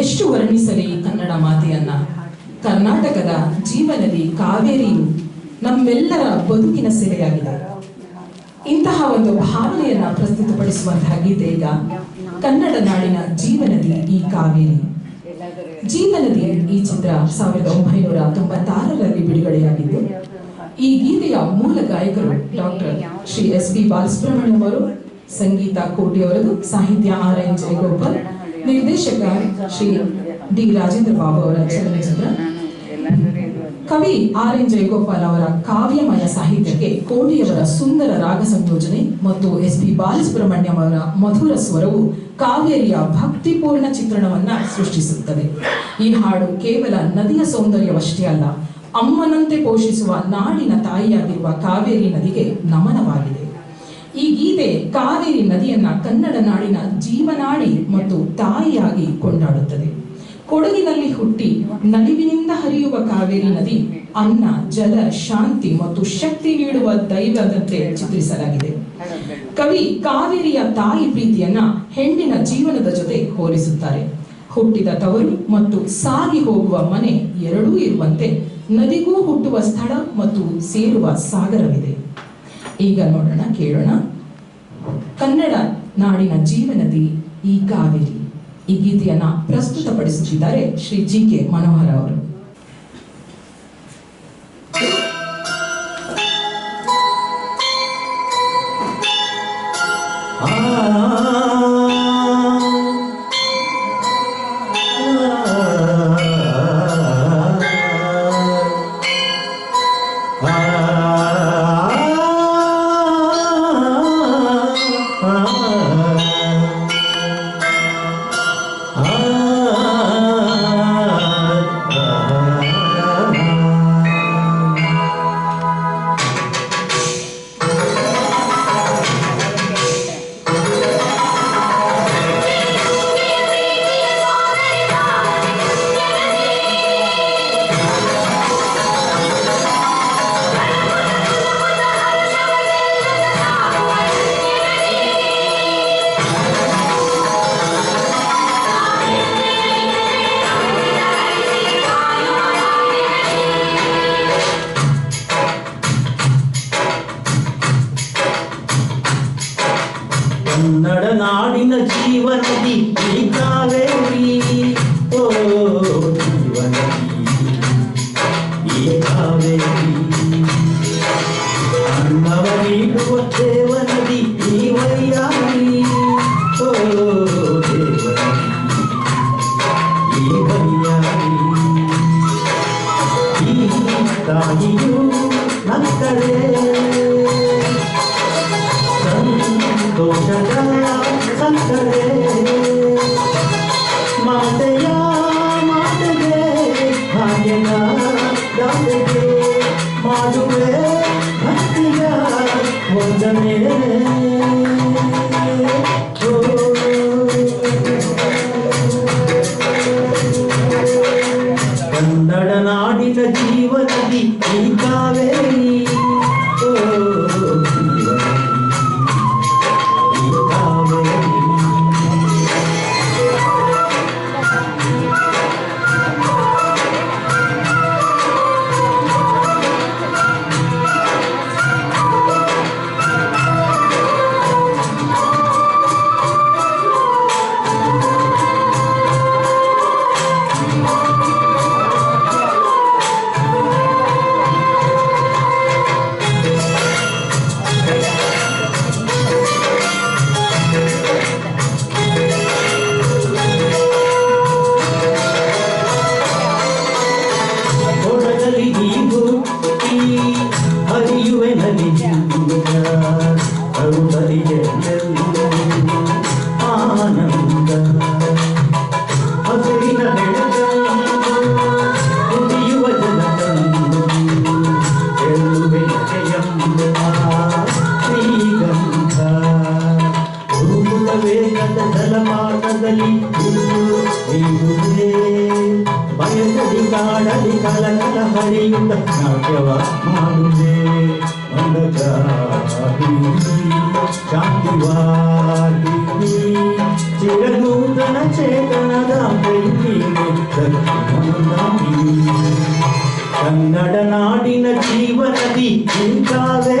ಎಷ್ಟು ವರ್ಣಿಸಲಿ ಕನ್ನಡ ಮಾತೆಯನ್ನ? ಕರ್ನಾಟಕದ ಜೀವನದಿ ಕಾವೇರಿಯು ನಮ್ಮೆಲ್ಲರ ಬದುಕಿನ ಸೆರೆಯಾಗಿದೆ. ಇಂತಹ ಒಂದು ಭಾವನೆಯನ್ನ ಪ್ರಸ್ತುತಪಡಿಸುವಂತಹ ಗೀತೆ ಈಗ ಕನ್ನಡ ನಾಡಿನ ಜೀವನದಿ ಈ ಕಾವೇರಿ. ಜೀವನದಿ ಈ ಚಿತ್ರ ಸಾವಿರದ ಒಂಬೈನೂರ ತೊಂಬತ್ತಾರರಲ್ಲಿ ಬಿಡುಗಡೆಯಾಗಿದ್ದು, ಈ ಗೀತೆಯ ಮೂಲ ಗಾಯಕರು doctor Shri S P Balasubrahmanyam ಅವರು, ಸಂಗೀತ ಕೋಟಿ ಅವರದು, ಸಾಹಿತ್ಯ ಆರ್ ಎನ್ ಜಯಗೋಪಾಲ್ ನಿರ್ದೇಶಕ ಶ್ರೀ ಡಿ ರಾಜೇಂದ್ರ ಬಾಬು ಅವರ ಚಲನಚಿತ್ರ. ಕವಿ ಆರ್ ಎನ್ ಜಯಗೋಪಾಲ್ ಅವರ ಕಾವ್ಯಮಯ ಸಾಹಿತ್ಯಕ್ಕೆ ಕೋಟಿಯವರ ಸುಂದರ ರಾಗ ಸಂಯೋಜನೆ ಮತ್ತು ಎಸ್ ಪಿ ಬಾಲಸುಬ್ರಹ್ಮಣ್ಯಂ ಅವರ ಮಧುರ ಸ್ವರವು ಕಾವೇರಿಯ ಭಕ್ತಿಪೂರ್ಣ ಚಿತ್ರಣವನ್ನ ಸೃಷ್ಟಿಸುತ್ತದೆ. ಈ ಹಾಡು ಕೇವಲ ನದಿಯ ಸೌಂದರ್ಯವಷ್ಟೇ ಅಲ್ಲ, ಅಮ್ಮನಂತೆ ಪೋಷಿಸುವ ನಾಡಿನ ತಾಯಿಯಾಗಿರುವ ಕಾವೇರಿ ನದಿಗೆ ನಮನವಾಗಿದೆ. ಈ ಗೀತೆ ಕಾವೇರಿ ನದಿಯನ್ನ ಕನ್ನಡ ನಾಡಿನ ಜೀವನಾಡಿ ಮತ್ತು ತಾಯಿಯಾಗಿ ಕೊಂಡಾಡುತ್ತದೆ. ಕೊಡಗಿನಲ್ಲಿ ಹುಟ್ಟಿ ನಲಿವಿನಿಂದ ಹರಿಯುವ ಕಾವೇರಿ ನದಿ ಅನ್ನ, ಜಲ, ಶಾಂತಿ ಮತ್ತು ಶಕ್ತಿ ನೀಡುವ ದೈವದಂತೆ ಚಿತ್ರಿಸಲಾಗಿದೆ. ಕವಿ ಕಾವೇರಿಯ ತಾಯಿ ಪ್ರೀತಿಯನ್ನ ಹೆಣ್ಣಿನ ಜೀವನದ ಜೊತೆ ಹೋಲಿಸುತ್ತಾರೆ. ಹುಟ್ಟಿದ ತವರು ಮತ್ತು ಸಾಗಿ ಹೋಗುವ ಮನೆ ಎರಡೂ ಇರುವಂತೆ ನದಿಗೂ ಹುಟ್ಟುವ ಸ್ಥಳ ಮತ್ತು ಸೇರುವ ಸಾಗರವಿದೆ. ಈಗ ನೋಡೋಣ, ಕೇಳೋಣ. ಕನ್ನಡ ನಾಡಿನ ಜೀವನದಿ ಈ ಕಾವೇರಿ. ಈ ಗೀತೆಯನ್ನ ಪ್ರಸ್ತುತಪಡಿಸುತ್ತಿದ್ದಾರೆ ಶ್ರೀ ಜಿ ಕೆ ಮನೋಹರ ಅವರು. జీవనది కావేరి ఓ జీవనది ఏ కావేరి అన్నవ నీకు దేవనది నీవయ్యాలి ఓ దేవనది ఏ కయ్యాలి తాయి వందడనాడిన కాదలి ಬಯಸದಿ ಕಾಡಲಿ ಕಲಕಲ ಹರಿಯುತ್ತ ನಾಟ್ಯವ ಮಾಡುವೆ ಶಾಂತಿವಾದಿ ಚಿರನೂತನ ಚೇತನದ ಕನ್ನಡ ನಾಡಿನ ಜೀವನದಿ ಇಂತಾವೇ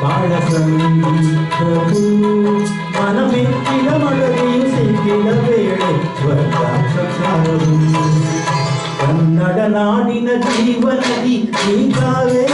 வாழகு மனமெத்திட மழகையும் செய்திட நாடின ஜீவநதி நீதாவே